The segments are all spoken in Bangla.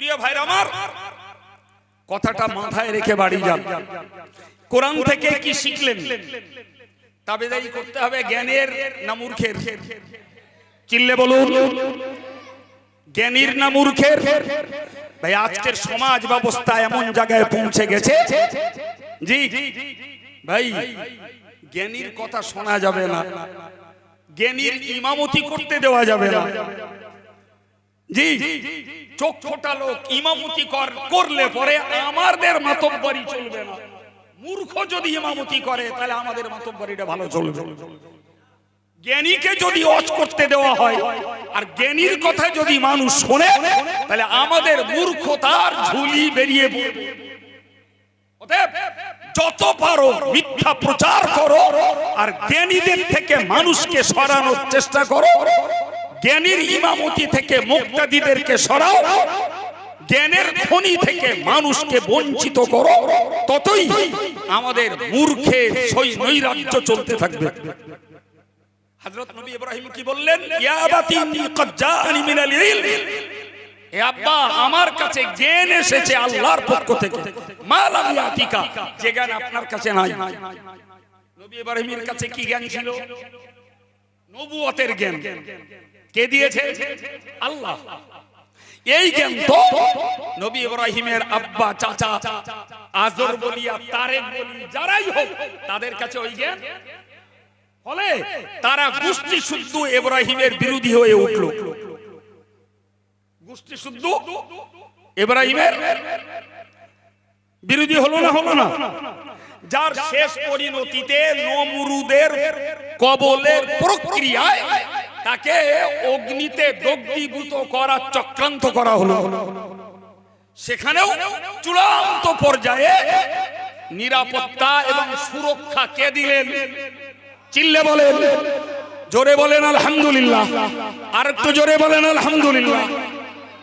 প্রিয় ভাইর আমার কথাটা মাথায় রেখে বাড়ি যান। কোরআন থেকে কি শিখলেন? তাবেদারি করতে হবে জ্ঞানের না মূর্খের চিল্লে বলুন জ্ঞানীর না মূর্খের ভাই আজকের সমাজ ব্যবস্থা এমন জায়গায় পৌঁছে গেছে। জি ভাই জ্ঞানীর কথা শোনা যাবে না। জ্ঞানীর ইমামতি করতে দেওয়া যাবে না। জি চোখ ফোটা লোক, ইমামতি কর- করলে পরে আমাদের মাতব্বরি চলবে না। মূর্খ যদি ইমামতি করে, তাহলে আমাদের মাতব্বরিটা ভালো চলবে। জ্ঞানীকে যদি অজ করতে দেওয়া হয়, আর জ্ঞানীর কথা যদি মানুষ শোনে, তাহলে আমাদের মূর্খতার ঝুলি বেরিয়ে পড়বে। যত পারো মিথ্যা প্রচার করো, আর জ্ঞানীদের থেকে মানুষকে সরানোর চেষ্টা করো। জ্ঞানীর ইমামতি থেকে মুক্তাদিদেরকে সরাও। জ্ঞানের খনি থেকে মানুষকে বঞ্চিত করো। ততই আমাদের মূর্খের সই নৈরাজ্য চলতে থাকবে। হযরত নবী ইব্রাহিম কি বললেন? ইয়া আবাতি ক্বাদ জাআনি মিনাল ইলম। এ আব্বা আমার কাছে জ্ঞান এসেছে আল্লাহর পক্ষ থেকে। মালাম ইয়াতিকা যে জ্ঞান আপনার কাছে নাই। নবী ইব্রাহিমের কাছে কি জ্ঞান ছিল? নবুয়তের জ্ঞান। কে দিয়েছে? আল্লাহ। এই জ্ঞান তো নবী ইব্রাহিমের আব্বা, চাচা, আজর বলিয়া তারেক বলি, যারাই হোক, তাদের কাছে ওই জ্ঞান ফলে তারা গোষ্ঠী শুদ্ধ ইব্রাহিমের বিরোধী হয়ে উঠল। গোষ্ঠী শুদ্ধ ইব্রাহিমের বিরোধী হলো না হলো না? যার শেষ পরিণতিতে নমরুদের কবলের প্রক্রিয়ায় তাকে অগ্নিতে দগ্ধীভূত করার চক্রান্ত করা হলো। সেখানেও চূড়ান্ত পর্যায়ে নিরাপত্তা এবং সুরক্ষা কে দিলেন? চিল্লে বলেন। জোরে বলেন, আলহামদুলিল্লাহ। আর একটু জোরে বলেন, আলহামদুলিল্লাহ।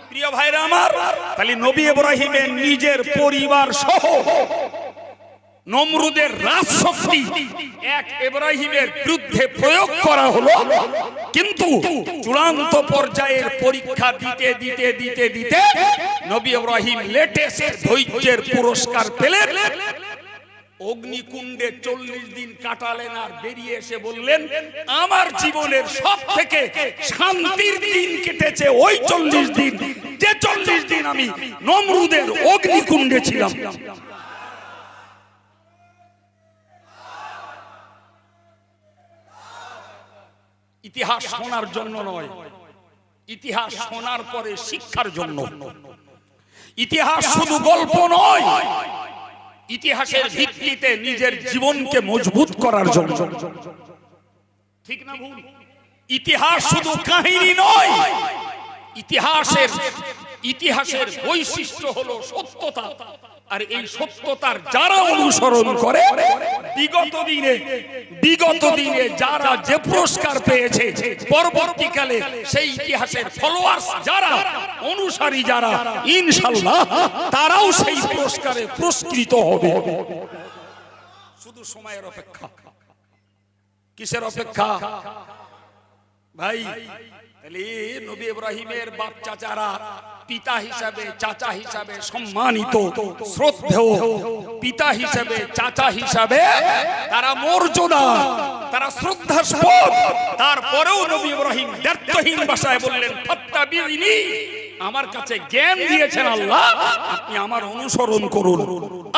প্রিয় ভাইরা আমার, তাহলে নবী ইব্রাহিমের নিজের পরিবার সহ নমরুদের রাজশক্তি এক ইব্রাহিমের বিরুদ্ধে প্রয়োগ করা হলো। কিন্তু চূড়ান্ত পর্যায়ের পরীক্ষা দিতে দিতে দিতে দিতে নবী ইব্রাহিম লেটেস্ট ধৈর্যের পুরস্কার পেলেন। অগ্নিকুণ্ডে চল্লিশ দিন কাটালেন আর বেরিয়ে এসে বললেন, আমার জীবনের সব থেকে শান্তির দিন কেটেছে ওই চল্লিশ দিন। যে চল্লিশ দিন আমি নমরুদের অগ্নিকুণ্ডে ছিলাম। ইতিহাস শোনার জন্য নয়। ইতিহাস শোনার পরে শিক্ষার জন্য। ইতিহাস শুধু গল্প নয়। ইতিহাসের ভিত্তিতে নিজের জীবনকে মজবুত করার জন্য। ঠিক না ভুল? ইতিহাস শুধু কাহিনী নয়। ইতিহাসের ইতিহাসের বৈশিষ্ট্য হলো সত্যতা। আর এই সত্যতার যারা অনুসরণ করে, বিগত দিনে বিগত দিনে যারা যে পুরস্কার পেয়েছে, পরবর্তীকালে সেই ইতিহাসের ফলোয়ার্স যারা, অনুসারী যারা ইনশাল্লাহ তারাও সেই পুরস্কারে পুরস্কৃত হবে। শুধু সময়ের অপেক্ষা। কিসের অপেক্ষা? ভাই নবী ইব্রাহিমের বাপ চাচারা পিতা হিসাবে চাচা হিসাবে সম্মানিত শ্রদ্ধেয় পিতা হিসাবে চাচা হিসাবে তারা মর্যাদা তারা শ্রদ্ধাস্পদ তারপরেও নবী ইব্রাহিম ব্যর্থহীন ভাষায় বললেন ফাত্তাবিইনি আমার কাছে জ্ঞান দিয়েছেন আল্লাহ আপনি আমার অনুসরণ করুন।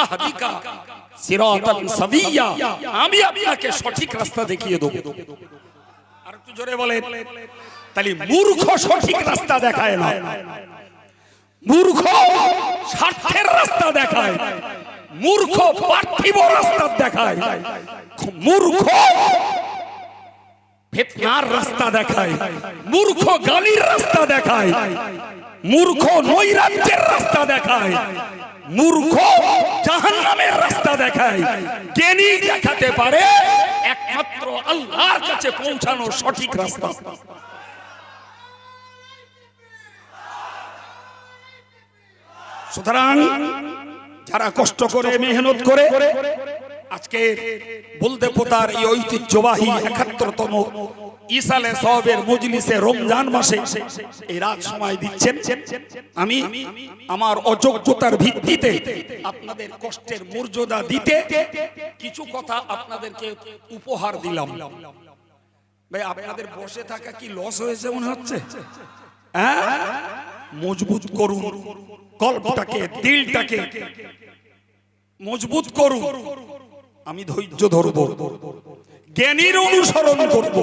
আহদিকা সিরাতান সাবিয়া আমি আপনাকে সঠিক রাস্তা দেখিয়ে দেব। আর একটু জোরে বলেন তাহলে মূর্খ সঠিক রাস্তা দেখায় না। মূর্খ স্বার্থের রাস্তা দেখায়। মূর্খ পার্থিব রাস্তা দেখায়। মূর্খ ফেতনার রাস্তা দেখায়। মূর্খ গালির রাস্তা দেখায়। মূর্খ নৈরাজ্যের রাস্তা দেখায়। মূর্খ জাহান্নামের রাস্তা দেখায়। জ্ঞানী দেখাতে পারে একমাত্র আল্লাহর কাছে পৌঁছানোর সঠিক রাস্তা। সুতরাং যারা কষ্ট করে, মেহনত করে, আজকে বলতে পোতার এই ঐতিহ্যবাহী একাত্তরতম ইসালে সবের মজলিসে রমজান মাসে এই রাত সময় দিচ্ছেন। আমি আমার অযোগ্যতার ভিত্তিতে আপনাদের কষ্টের মর্যাদা দিতে কিছু কথা আপনাদেরকে উপহার দিলাম। ভাই, আপনাদের বসে থাকা কি লস হয়েছে মনে হচ্ছে? হ্যাঁ? মজবুত করুন, কল্পটাকে, দিলটাকে। মজবুত করুন। আমি ধৈর্য ধরব। জ্ঞানীর অনুসরণ করব।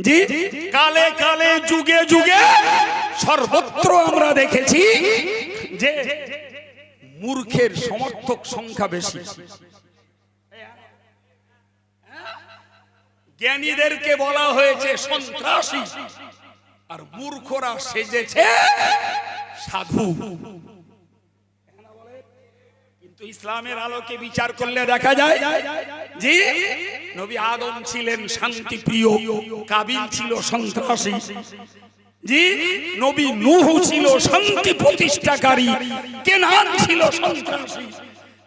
জি? কালে কালে, যুগে যুগে সর্বত্র আমরা দেখেছি যে মূর্খের সমর্থক সংখ্যা বেশি। জ্ঞানীদেরকে বলা হয়েছে সন্ত্রাসী। আর মূর্খরা সেজেছে সাধু। কিন্তু ইসলামের আলোকে বিচার করলে দেখা যায় জি নবী আদম ছিলেন শান্তি প্রিয় কাবিল ছিল সন্ত্রাসী। জি নবী নূহ ছিল শান্তি প্রতিষ্ঠাকারী কেনান ছিল সন্ত্রাসী।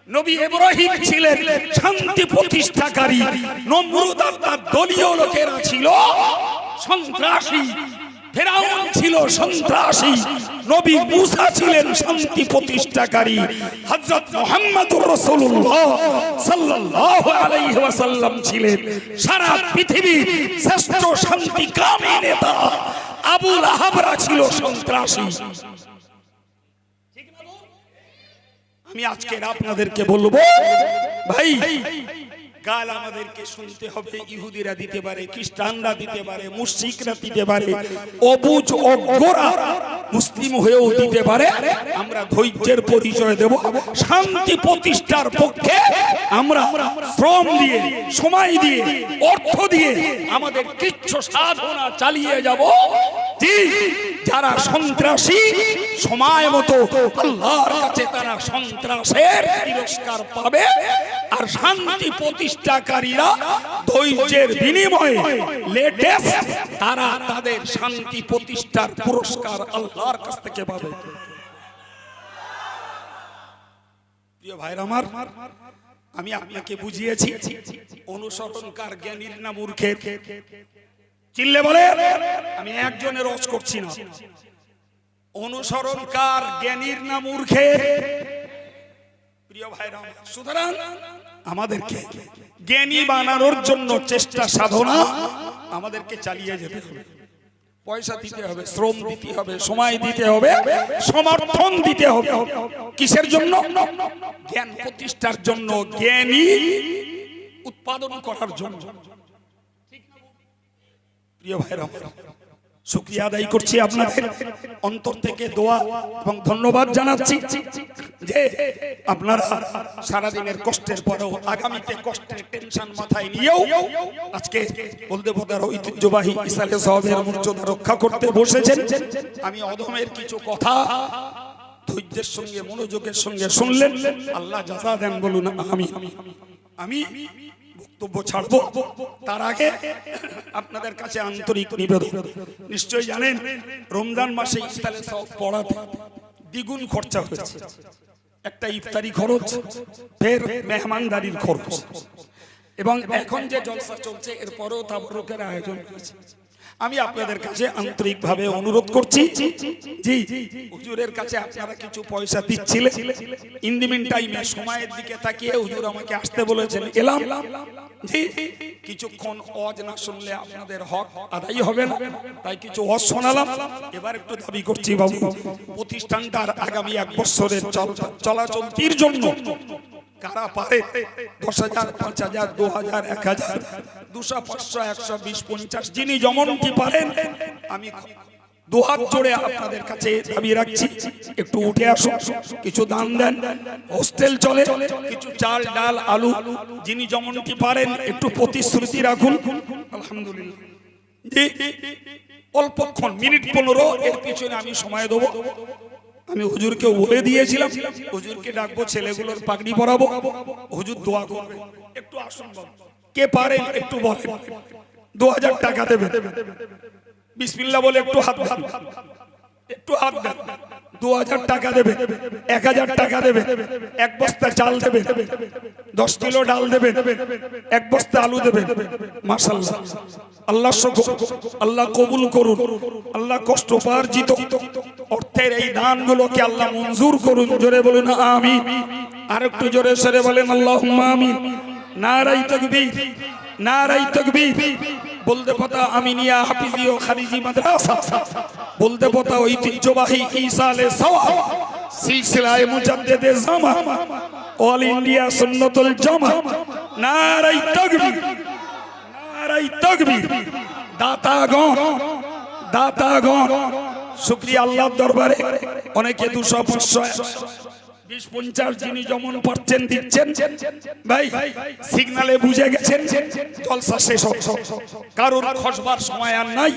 নবী ইব্রাহিম ছিলেন শান্তি প্রতিষ্ঠাকারী নমরুদ আর তার দলীয় লোকেরা ছিল সন্ত্রাসী। ফেরাউন ছিল সন্ত্রাসী। নবী মুসা ছিলেন শান্তি প্রতিষ্ঠাকারী। হযরত মুহাম্মদুর রাসূলুল্লাহ সাল্লাল্লাহু আলাইহি ওয়াসাল্লাম ছিলেন সারা পৃথিবীর শ্রেষ্ঠ শান্তিকামী নেতা। আবু লাহাবরা ছিল সন্ত্রাসী। আমি আজকে আপনাদেরকে বলব, ভাই গাল আমাদেরকে শুনতে হবে, ইহুদিরা দিতে পারে, খ্রিস্টানরা দিতে পারে দিতে পারে, অবুজ, অজ্ঞরা মুসলিম হয়েও দিতে পারে। আমরা ধৈর্যের পরিচয় দেব, শান্তি প্রতিষ্ঠার পক্ষে আমরা শ্রম দিয়ে, সময় দিয়ে, অর্থ দিয়ে আমাদের কিচ্ছু সাধনা চালিয়ে যাব। যারা সন্ত্রাসী, সময় মতো আল্লাহর কাছে তারা সন্ত্রাসের তিরস্কার পাবে, আর শান্তি প্রতিষ্ঠাকারীরা ধৈর্যের বিনিময়ে লেটেস্ট তারা তাদের শান্তি প্রতিষ্ঠার পুরস্কার আল্লাহর কাছ থেকে পাবে। আমি আপনাকে বুঝিয়েছি, অনুসরণকার জ্ঞানীর না মূর্খের। চিল্লে বলে, আমি একজনের রস করছি না। অনুসরণকার জ্ঞানীর না মূর্খের। প্রিয় ভাইরা সুতরাং আমাদেরকে জ্ঞানী বানানোর জন্য চেষ্টা সাধনা আমাদেরকে চালিয়ে যেতে হবে। পয়সা দিতে হবে শ্রম দিতে হবে সময় দিতে হবে সমর্থন দিতে হবে। কিসের জন্য? জ্ঞান প্রতিষ্ঠার জন্য জ্ঞানী উৎপাদন করার জন্য। প্রিয় ভাইরা শুক্রিয়া আদায় করছি আপনাদের অন্তর থেকে দোয়া এবং ধন্যবাদ জানাচ্ছি যে আপনারা সারাদিনের কষ্টের পরেও আগামীতে কষ্টের টেনশন মাথায় নিয়েও আজকে বলতে বোধার ঐতিহ্যবাহী ইসালে সাহেবের মর্যাদা রক্ষা করতে বসেছেন। আমি অধমের কিছু কথা ধৈর্যের সঙ্গে, মনোযোগের সঙ্গে শুনলেন। আল্লাহ জাজা দেন বলুন আমি আমি বক্তব্য ছাড়বো। তার আগে আপনাদের কাছে আন্তরিক নিবেদন। নিশ্চয়ই জানেন, রমজান মাসে ইফতারে সব পড়াতে দ্বিগুণ খরচা হয়েছে একটা ইফতারি খরচ, ফের মেহমানদারির খরচ। এবং এখন যে জলসা চলছে, এরপরেও তাবরকের আয়োজন করেছে আমি আপনাদের কাছে আন্তরিকভাবে অনুরোধ করছি জি হুজুরের কাছে আপনারা কিছু পয়সা দিচ্ছিলেন। ইন টাইমে সময়ের দিকে তাকিয়ে হুজুর আমাকে আসতে বলেছেন, এলাম জি কিছুক্ষণ অজ না শুনলে আপনাদের হক আদায় হবে না, তাই কিছু অজ শোনালাম। এবার একটু দাবি করছি বাবু, প্রতিষ্ঠানটার আগামী এক বছরের চল- চলাচলতির জন্য কারা পারে? দশ হাজার, পাঁচ হাজার, দু হাজার, এক হাজার, দুশো পাঁচশো, একশো বিশ, পঞ্চাশ। যিনি কি পারেন, আমি দুহাত জোড়ে আপনাদের কাছে দাবি রাখছি, একটু উঠে আসুন, কিছু দান দেন। হোস্টেল চলে, কিছু চাল, ডাল, আলু, যিনি কি পারেন, একটু প্রতিশ্রুতি রাখুন। আলহামদুলিল্লাহ। অল্পক্ষণ, মিনিট পনেরো, এর পিছনে আমি সময় দেবো। আমি হুজুরকে বলে দিয়েছিলাম, হুজুরকে ডাকবো, ছেলেগুলোর পাগড়ি পরাবো। হুজুর দোয়া করবে। একটু বাবু। কে পারে একটু বলেন। দু হাজার টাকা দেবে বিসমিল্লা বলে একটু হাত দেন দু হাজার টাকা দেবে এক হাজার টাকা দেবে, এক বস্তা চাল দেবে, দশ কিলো ডাল দেবে, এক বস্তা আলু দেবে। আল্লাহ আল্লাহ কবুল করুন। আল্লাহ কষ্ট পার্জিত অর্থের এই দানগুলোকে আল্লাহ মঞ্জুর করুন। জোরে বলুন আমি আর একটু জোরে সরে বলেন আল্লাহ আমিন। নারাই তকবীর নারাই তকবীর। বলতে আমিনিয়া হাফিজি ও খারিজি মাদ্রাসা। বলতে কথা ঐতিহ্যবাহী ঈসালে সওয়াব সিলসিলায়ে মুজাদ্দেদে জামা। অল ইন্ডিয়া সুন্নতুল জামা। নারাই তকবীর। নারাই তকবীর। দাতাগণ। দাতাগণ। শুক্রিয়া আল্লাহর দরবারে অনেকে দুশো পাঁচশো সিগনালে বুঝে গেছেন কারোর খসবার সময় আর নাই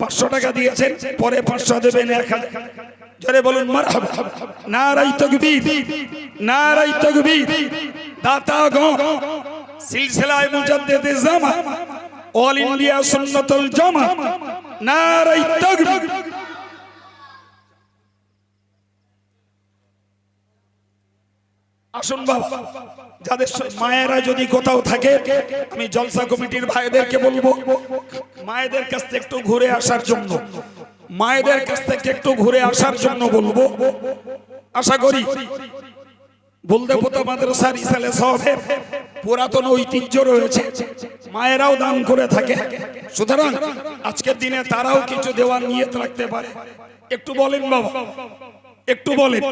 পাঁচশো টাকা দিয়েছেন, পরে পাঁচশো দেবেন এক হাজার। জোরে বলুন, মারহাবা। নারাই তকবীর জামা, অল ইন্ডিয়া জামা। নারাই তকবীর আসুন বাবা, যাদের মায়েরা যদি কোথাও থাকে, আমি জলসা কমিটির ভাইদেরকে বলব, মায়েদের কাছ থেকে একটু ঘুরে আসার জন্য, মায়েদের কাছ থেকে একটু ঘুরে আসার জন্য বলব, আশা করি বলতে পোতা মাদ্রাসার ইসালে সাহেবের পুরাতন ঐতিহ্য রয়েছে। মায়েরাও দান করে থাকে। সুতরাং আজকের দিনে তারাও কিছু দেওয়ার নিয়ত রাখতে পারে। একটু বলেন বাবা। একটু বলেন।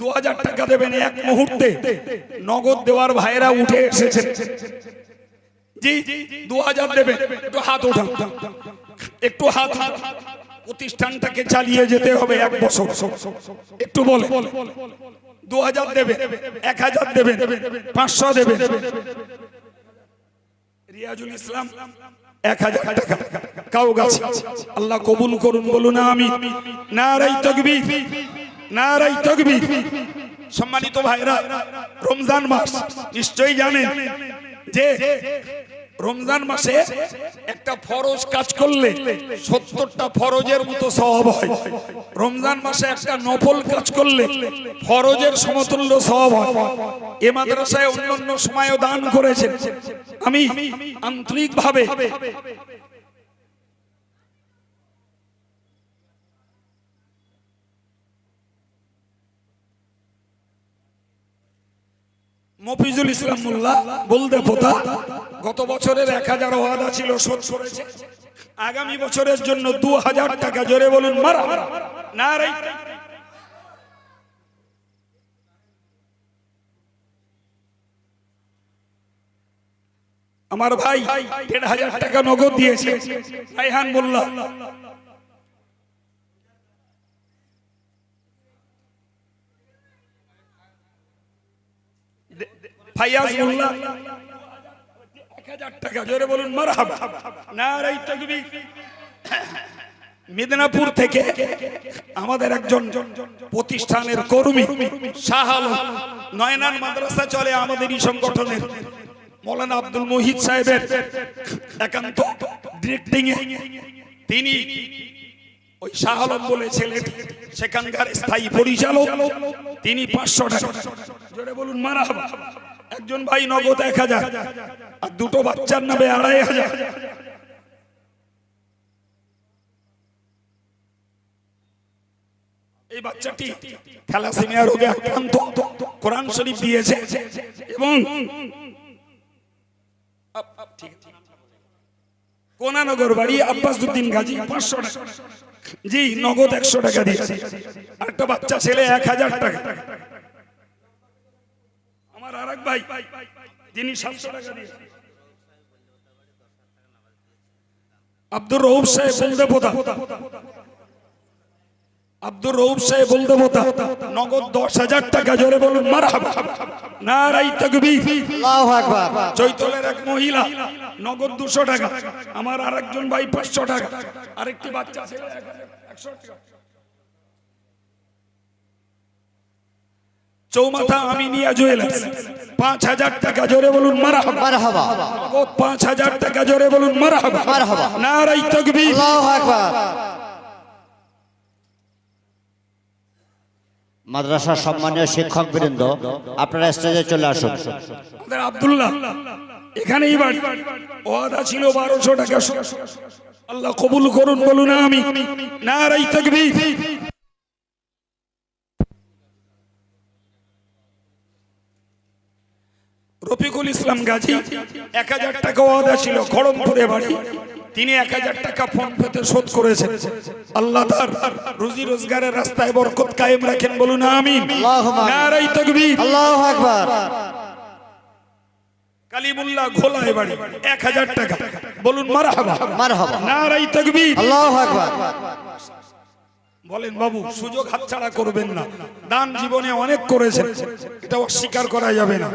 দু হাজার টাকা দেবেন এক মুহূর্তে। নগদ দেওয়ার ভাইরা উঠে এসেছেন জি দু হাজার দেবেন। একটু হাত উঠান। একটু হাত। প্রতিষ্ঠানটাকে চালিয়ে যেতে হবে এক বছর। একটু বলে দু হাজার দেবে, এক হাজার দেবেন পাঁচশো দেবেন রিয়াজুল ইসলাম, এক হাজার টাকা। কাউ গাছে, আল্লাহ কবুল করুন, বলুন না আমি নারাই তকবীর নারাই তকবীর। সম্মানিত ভাইরা, রমজান মাস, নিশ্চয়ই জানেন যে রমজান মাসে একটা ফরজ কাজ করলে সত্তরটা ফরজের মতো স্বভাব হয়। রমজান মাসে একটা নফল কাজ করলে ফরজের সমতুল্য স্বভাব হয়। এ মাদ্রাসায় অন্যান্য সময়ও দান করেছেন। আমি আন্তরিকভাবে মফিজুল ইসলাম মোল্লা বলতে পোতা, গত বছরের এক হাজার ওয়াদা ছিল শোধ করেছে। আগামী বছরের জন্য দু হাজার টাকা, জোরে বলুন না রে। আমার ভাই দেড় হাজার টাকা নগদ দিয়েছে রাইহান মোল্লা। ফাইয়াজ মোল্লা এক হাজার টাকা, জোরে বলুন, মারহাবা। নারাই তাকবীর। মেদিনীপুর থেকে আমাদের একজন প্রতিষ্ঠানের কর্মী, শাহ আলম নয়নান মাদ্রাসা চলে আমাদের এই সংগঠনের, মৌলানা আব্দুল মুহিত সাহেবের একান্ত ডিরেক্টিং এ তিনি ওই শাহ বলে ছেলেটি সেখানকার স্থায়ী পরিচালক। তিনি পাঁচশো টাকা। জোরে বলুন মারা একজন ভাই নগদ এক হাজার, আর দুটো বাচ্চার নামে আড়াই হাজার। এই বাচ্চাটি থ্যালাসেমিয়া রোগে আক্রান্ত। কোরআন শরীফ দিয়েছে। এবং। কোনানগর বাড়ি আব্বাসুদ্দিন গাজী পাঁচশো টাকা। জি, নগদ একশো টাকা দিয়েছে। একটা বাচ্চা ছেলে এক হাজার টাকা। ভাই তিনি সাতশো টাকা দিয়েছে আব্দুর রৌফ সাহেব বলতে পোতা আব্দুর রৌফ সাহেব বলতে পোতা নগদ দশ হাজার টাকা জোরে বলুন আল্লাহু আকবার। চৈতলের এক মহিলা নগদ দুশো টাকা। আমার আর একজন ভাই পাঁচশো টাকা। আরেকটি বাচ্চা ছেলে একশো টাকা। চৌমাথা আমি আমিনিয়া জুয়েলার্স পাঁচ হাজার টাকা জোরে বলুন মারাহাবা। মারহাবা। নগদ পাঁচ হাজার টাকা জোরে বলুন মারাহাবা। মারহাবা। নারাই আকবার। মাদ্রাসার সম্মানীয় শিক্ষক বৃন্দ আপনারা স্টেজে চলে আসুন। আব্দুল্লাহ এখানেই বাড়ি। ওয়াদা ছিল বারোশো টাকা। আল্লাহ কবুল করুন বলুন আমি নারাই তাকবীর। রফিকুল ইসলাম গাজী এক হাজার টাকা ওয়াদা ছিল খড়মপুরে বাড়ি। তিনি এক হাজার টাকা ফোন পেতে শোধ করেছেন। আল্লাহ তার রুজি রোজগারের রাস্তায় বরকত কায়েম রাখেন বলুন আকবার। কালিমুল্লাহ ঘোলায় বাড়ি এক হাজার টাকা। বলুন মারহাবা। মারহাবা। নারাই তাকবীর। আল্লাহ আকবার। বলেন বাবু সুযোগ হাতছাড়া করবেন না। দান জীবনে অনেক করেছেন। এটা অস্বীকার করা যাবে না।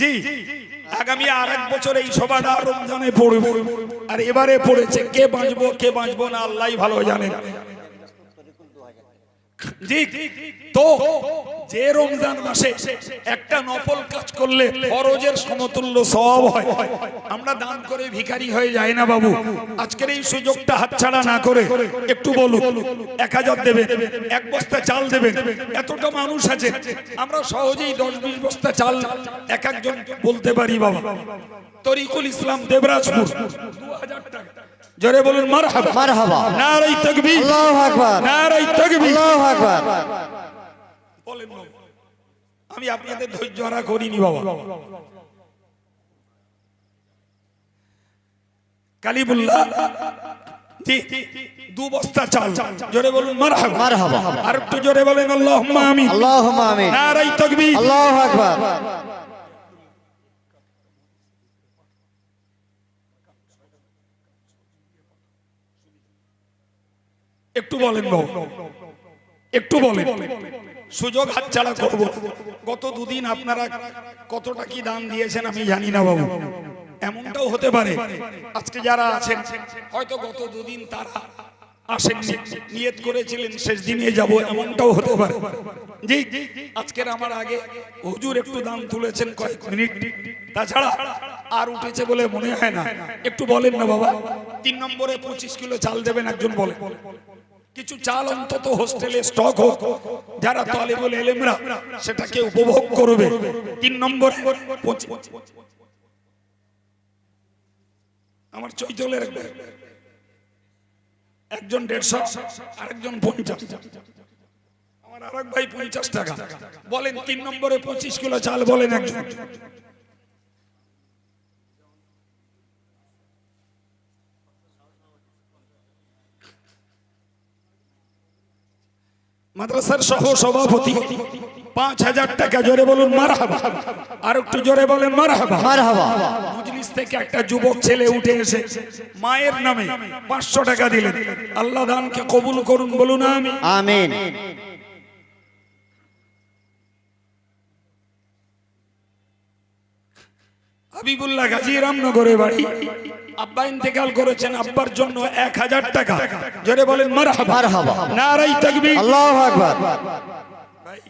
জি। আগামী আর এক বছর এই সভাটা রমজানে পড়বে। আর এবারে পড়েছে, কে বাঁচবো কে বাঁচবো না আল্লাহ ভালো জানেন। এক বস্তা চাল দেবেন, এতটা মানুষ আছে। আমরা সহজেই দশ বিশ বস্তা চাল এক একজন বলতে পারি বাবা। তরিকুল ইসলাম দেবরাজপুর, দু হাজার টাকা। জোরে বলুন মারহাবা। মারহাবা। নারাই তাকবীর। আল্লাহ আকবার। নারাই তাকবীর। আল্লাহ আকবার। বলেন বাবা। আমি আপনাদের ধৈর্য হারা করিনি বাবা। কালিবুল্লাহ দু বস্তা চাল। জোরে বলুন মারহাবা। মারহাবা। আর একটু জোরে বলেন আল্লাহুম্মা আমিন। আল্লাহুম্মা আমিন। নারাই তাকবীর। আল্লাহ আকবার। একটু বলেন একটু বলেন। সুযোগ হাতছাড়া করব। গত দুদিন আপনারা কতটা কি দান দিয়েছেন আমি জানি না বাবু। এমনটাও হতে পারে। আজকে যারা আছেন, হয়তো গত দুদিন তারা নিয়ত করেছিলেন, শেষ দিনে যাব, এমনটাও হতে পারে। জি, আজকের আমার আগে হুজুর একটু দাম তুলেছেন কয়েক মিনিট। তাছাড়া আর উঠেছে বলে মনে হয় না। একটু বলেন না বাবা। তিন নম্বরে পঁচিশ কিলো চাল দেবেন, একজন বলেন। কিছু চাল অন্তত হোস্টেলে স্টক হোক, যারা তলেবুল এলেমরা, সেটাকে উপভোগ করবে। তিন নম্বর, আমার চৈতলের একজন দেড়শো, আরেকজন পঞ্চাশ। আমার আর ভাই পঞ্চাশ টাকা। বলেন, তিন নম্বরে পঁচিশ কিলো চাল বলেন একজন। মাদ্রাসার সহ সভাপতি পাঁচ হাজার টাকা জোরে বলুন মারহাবা। আর একটু জোরে বলেন মারহাবা। মারহাবা। মজলিস থেকে একটা যুবক ছেলে উঠে এসে মায়ের নামে পাঁচশো টাকা দিলেন। আল্লাহ দানকে কবুল করুন বলুন আমি আমিন। হাবিবুল্লাহ গাজী রামনগরে বাড়ি। আব্বা ইন্তেকাল করেছেন আব্বার জন্য এক হাজার টাকা। জোরে বলেন নারাই তাকবীর। আল্লাহ আকবার। ভাই,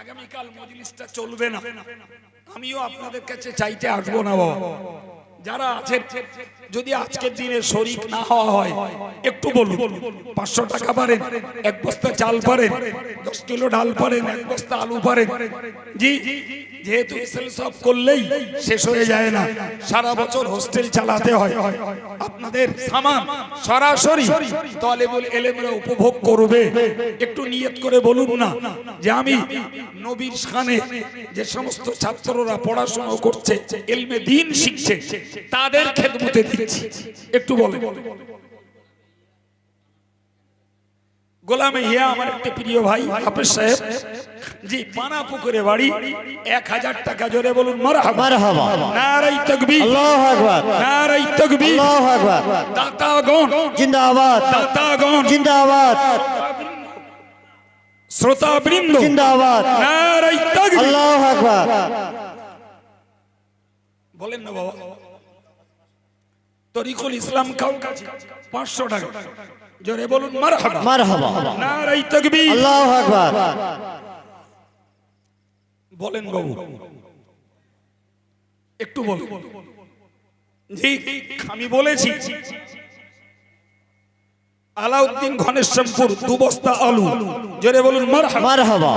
আগামীকাল মজলিসটা চলবে না। আমিও আপনাদের কাছে চাইতে আসব না বাবা। যারা আছেন যদি আজকের দিনে শরিক না হওয়া হয়, একটু বলুন, পাঁচশো টাকা পারেন, এক বস্তা চাল পারেন, দশ কিলো ডাল পারেন, এক বস্তা আলু পারেন। জি, যেহেতু সব করলেই শেষ হয়ে যায় না, সারা বছর হোস্টেল চালাতে হয়। আপনাদের সামান সরাসরি তলেবুল এলেমরা উপভোগ করবে। একটু নিয়ত করে বলুন না যে আমি নবীর খানে যে সমস্ত ছাত্ররা পড়াশোনা করছে, এলমে দিন শিখছে, তাদের খেদমতে দিচ্ছি। একটু বলেন গোলামে হিয়া আমার একটা প্রিয় ভাই হাফেজ সাহেব। জি পানা পুকুরে বাড়ি। এক হাজার টাকা জোরে বলুন মারহাবা। মারহাবা। নারাই তকবীর। আল্লাহ আকবার। নারাই তকবীর। আল্লাহ আকবার। দাতাগণ। জিন্দাবাদ। দাতাগণ। জিন্দাবাদ। শ্রোতা বৃন্দ জিন্দাবাদ। নারাই তকবীর। আল্লাহ আকবার। বলেন না বাবা। তরিকুল ইসলাম কাউ কাছে পাঁচশো টাকা। জোরে বলুন মারহাবা। মারহাবা। নারাই তকবীর। আল্লাহ আকবার। বলেন বাবু। একটু বলুন। জি আমি বলেছি। আলাউদ্দিন ঘনেশ্যামপুর দু বস্তা আলু। জোরে বলুন মার মার হবা